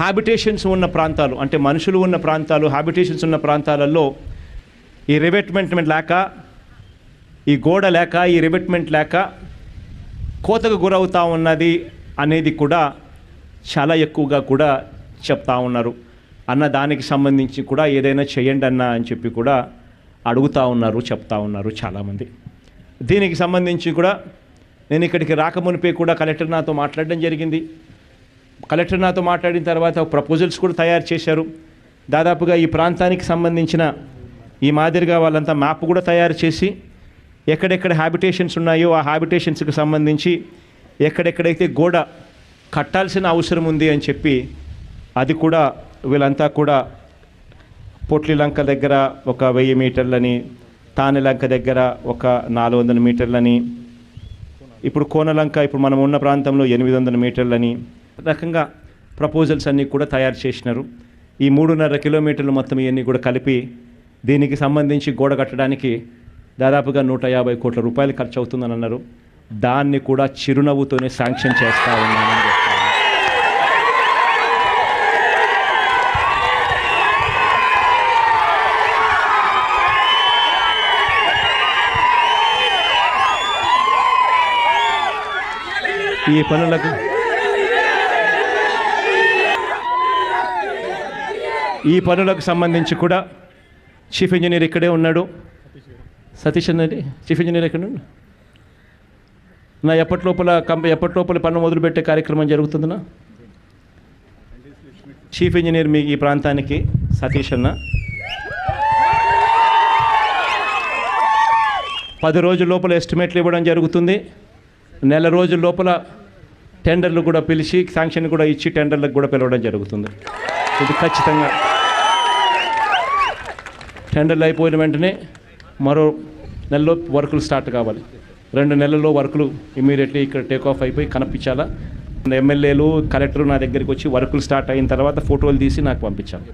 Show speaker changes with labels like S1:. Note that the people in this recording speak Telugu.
S1: హ్యాబిటేషన్స్ ఉన్న ప్రాంతాలు అంటే మనుషులు ఉన్న ప్రాంతాలు హ్యాబిటేషన్స్ ఉన్న ప్రాంతాలలో ఈ రివెట్మెంట్ లేక ఈ గోడ లేక ఈ రివెట్మెంట్ లేక కోతకు గురవుతూ ఉన్నది అనేది కూడా చాలా ఎక్కువగా కూడా చెప్తా ఉన్నారు. అన్న దానికి సంబంధించి కూడా ఏదైనా చేయండి అన్న అని చెప్పి కూడా అడుగుతూ ఉన్నారు చెప్తా ఉన్నారు చాలామంది. దీనికి సంబంధించి కూడా నేను ఇక్కడికి రాకమునిపే కూడా కలెక్టర్ నాతో మాట్లాడడం జరిగింది. కలెక్టర్ నాతో మాట్లాడిన తర్వాత ప్రపోజల్స్ కూడా తయారు చేశారు. దాదాపుగా ఈ ప్రాంతానికి సంబంధించిన ఈ మాదిరిగా వాళ్ళంతా మ్యాప్ కూడా తయారు చేసి ఎక్కడెక్కడ హ్యాబిటేషన్స్ ఉన్నాయో ఆ హ్యాబిటేషన్స్కి సంబంధించి ఎక్కడెక్కడైతే గోడ కట్టాల్సిన అవసరం ఉంది అని చెప్పి అది కూడా వీళ్ళంతా కూడా పొట్లిలంక దగ్గర ఒక వెయ్యి మీటర్లని తానెలంక దగ్గర ఒక నాలుగు వందల మీటర్లని ఇప్పుడు కోనలంక ఇప్పుడు మనం ఉన్న ప్రాంతంలో ఎనిమిది వందల మీటర్లని రకంగా ప్రపోజల్స్ అన్నీ కూడా తయారు చేసినారు. ఈ మూడున్నర కిలోమీటర్లు మొత్తం ఇవన్నీ కూడా కలిపి దీనికి సంబంధించి గోడ కట్టడానికి దాదాపుగా నూట యాభై కోట్ల రూపాయలు ఖర్చు అవుతుందని అన్నారు. దాన్ని కూడా చిరునవ్వుతోనే శాంక్షన్ చేస్తా ఉన్నామని ఈ పనులకు ఈ పనులకు సంబంధించి కూడా చీఫ్ ఇంజనీర్ ఇక్కడే ఉన్నాడు. సతీష్ అండి చీఫ్ ఇంజనీర్ ఎక్కడ నా ఎప్పటి లోపల కంప ఎప్పటి లోపల పన్ను మొదలుపెట్టే కార్యక్రమం జరుగుతుందనా? చీఫ్ ఇంజనీర్ మీ ఈ ప్రాంతానికి సతీష్ అన్న. పది రోజుల లోపల ఎస్టిమేట్లు ఇవ్వడం జరుగుతుంది. నెల రోజుల లోపల టెండర్లు కూడా పిలిచి శాంక్షన్ కూడా ఇచ్చి టెండర్లకు కూడా పిలవడం జరుగుతుంది. ఇది ఖచ్చితంగా. టెండర్లు అయిపోయిన వెంటనే మరో నెలలో వర్కులు స్టార్ట్ కావాలి. రెండు నెలల్లో వర్కులు ఇమీడియట్లీ ఇక్కడ టేక్ ఆఫ్ అయిపోయి కనిపించాలా? ఎమ్మెల్యేలు కలెక్టర్ నా దగ్గరికి వచ్చి వర్కులు స్టార్ట్ అయిన తర్వాత ఫోటోలు తీసి నాకు పంపించాలి.